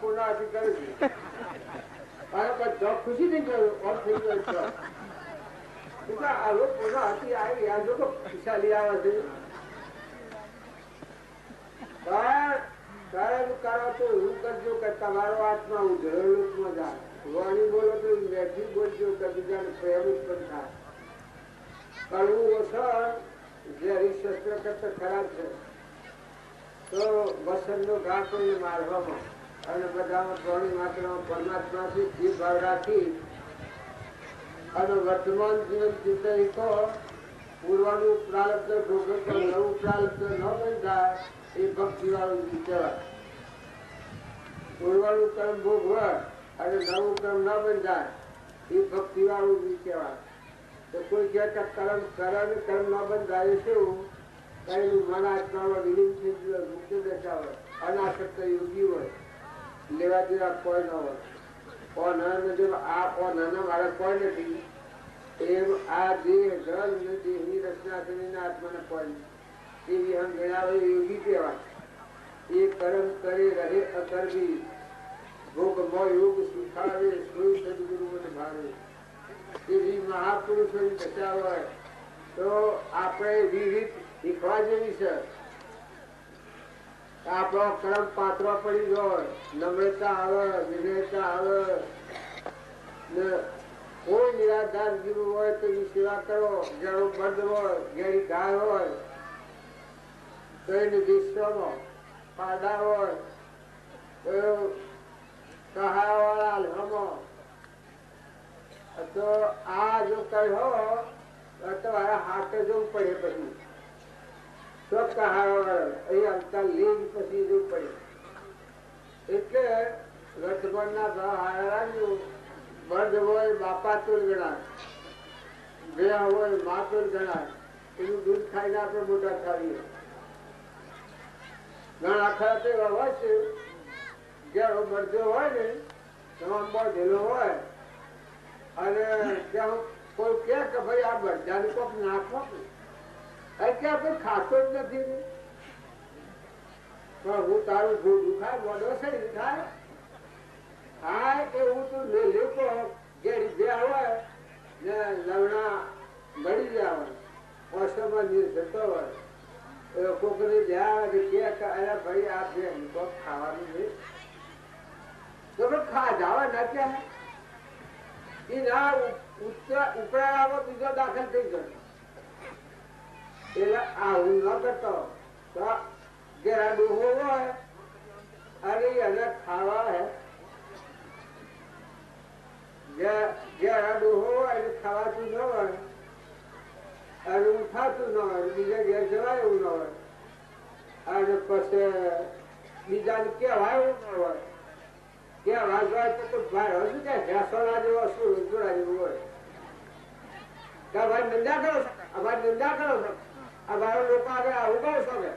પૂર્ણાથી કરી દીધી. અને બધો ખુશી થઈ ગયો ઓફ થઈ ગયો છો. આ લોકો પૂર્ણાથી આવી આ લોકો ખુશાલી આવે છે પણ કારણ કરો તો એવું કરજો કે તમારો વાણી બોલો તો મેથી બોલજો કે બીજાને પ્રેમ ઉત્પન્ન થાય કડવું ઓછળ ઝેરી શસ્ત્ર કરતા ખરાબ છે તો વસંતનો ઘા કોઈને મારવામાં અને બધામાં થોડી માત્રામાં પરમાત્માથી જીવ ભાવ રાખી અને વર્તમાન જીવન ચિંતન તો પૂર્વનું પ્રારબ્ધ ભોગવ નવું પ્રારબ્ધ ન બંધાય, એ ભક્તિ વાળું કહેવાય પૂર્વનું કર્મ ભોગવ અને નવું કર્મ ન બંધાય, એ ભક્તિ વાળું બી કહેવાય તો કોઈ કહે કે કર્મ કરે કર્મ ન બંધાય શું? કઈનું મન આત્મામાં વિલીન થઈ ગયું મુક્ત દશા હોય અનાસક્ત યોગી હોય. લેવા દેવા કોઈ ન હોય. કોના જો આ કોના મારા કોઈ નથી. એમ આ દેહ જળ ને દેહની રચના કરીને આત્માને કોઈ એવી હમ મેળાવે એ કર્મ કરે, રહે અકરવી ભોગ યોગ સુખાવે સોય સદગુરુ મને ભાવે. એવી મહાપુરુષોની દશા હોય. તો આપણે વિવિધ શીખવા જેવી છે. આપણો કરમ પાત્રો પડી ગયો. નમ્રતા આવે, વિનયતા આવે. ને કોઈ નિરાધાર જીવ હોય તો એની સેવા કરો. જેનું બંધ હોય, જેની ગાય હોય, તો એની વિશ્વમાં પાડા હોય, તો સહાયવાળા તો આ જો કઈ હો, તો તમારે હાથે જવું પડે પછી તો કહાવા અહીં અંતર લીન પછી જવું પડે એટલે હોય બાપા તુલ ગણાય. બે હોય મા તુલ ગણાય. એનું દૂધ ખાઈને આપણે મોટા થાવીએ ઘણા આખા એવા હોય છે. જ્યારે મરજો હોય ને, તમામ બધેલો હોય. અને ત્યાં કે ભાઈ આ બધાને નાખો એટલે આપણે ખાતો જ નથી. હું તારું ભૂડું ખાય મોડો સડી થાય હા હું તું લે લેતો ઘેરી બે હોય ને લવણા મળી જાય ઓસમાં નીર જતો હોય. કોકરી જ્યાં કે કે અરે ભાઈ, આ બે કોક ખાવાનું નહીં. તો ખા, જાવા ના ક્યાં એ ના ઉપરાળામાં બીજો દાખલ થઈ ગયો. એટલે આવું ન કરતો તો જરા ડોહો હોય અને ખાવા હે. જરા ડોહો હોય એટલે ખાવાતું ન હોય અને ઉઠાતું ન હોય બીજા ઘેર જવાય એવું ન હોય અને પછી બીજાને કહેવાય એવું ન હોય. કહેવા જાય તો ભાઈ હજુ ક્યાં ઘેસોડા જેવો શું જોડા જેવું હોય? કે ભાઈ નિંદા કરો અમારી નિંદા કરો છો? ભાઈ લોકો આગળ આવું કહો છો કે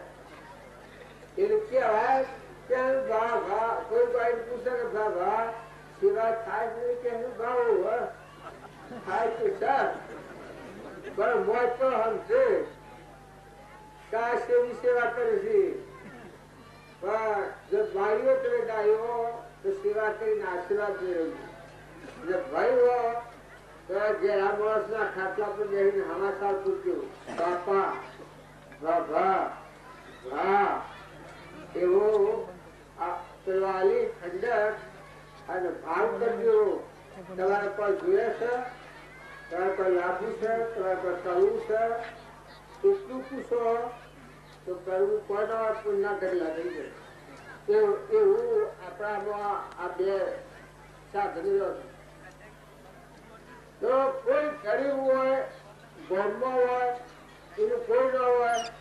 એને કહેવાય ત્યાં ભા ગા કોઈ ભાઈ પૂછે કે ગા ગા સિવાય થાય છે કે હું ગાવું થાય છે સર પણ મોજ તો સમજે કા સેવી સેવા કરે છે. પણ જો ભાઈઓ તમે ગાયો તો સેવા કરીને આશીર્વાદ મેળવજો જો ભાઈઓ તો ઘેરા માણસના ખાટલા પર જઈને હમાસાર પૂછ્યું બાપા એવો ઠંડક અને ભાવ કરજો. તમારે કોઈ જોયે છે? તમારા પર લાભુ છે? તમારે પર કરવું છે? એટલું પૂછો? તો કરવું કોનો પુણ્ય કરેલા થઈ જાય એવું આપણામાં આ બે સાધનો છે તો કોઈ ગરીબ હોય, ગોમમાં હોય, એનું કોઈ ન હોય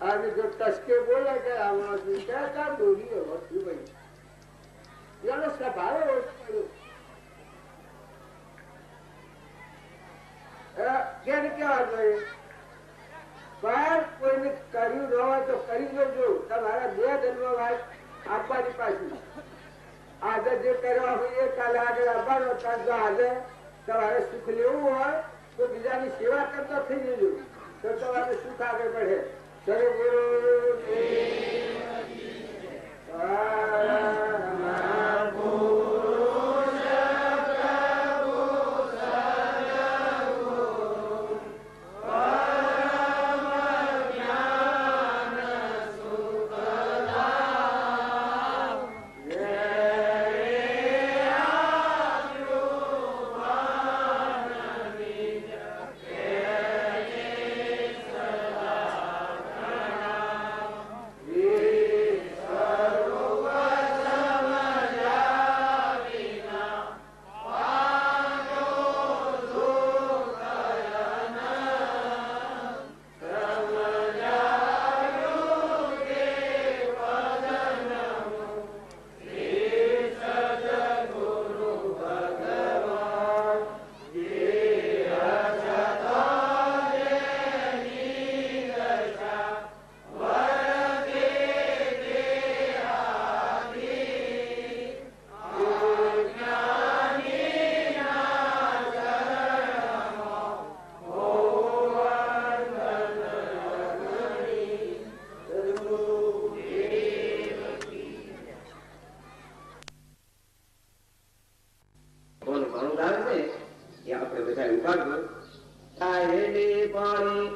અને જો ટસકે બોલે કે આમાં ત્યાં બોલી વસ્તુ ભાઈ એનો સ્વભાવ હોય તમારા બે જન્મ આપવાની પાછી. આજે જે કરવા હોય કાલે આગળ આવવાનો જો આજે તમારે સુખ લેવું હોય તો બીજાની સેવા કરતા થઈ જજો. તો તમારે સુખ આગળ बढ़ે સરે ગુરુ સાહેલી પાણી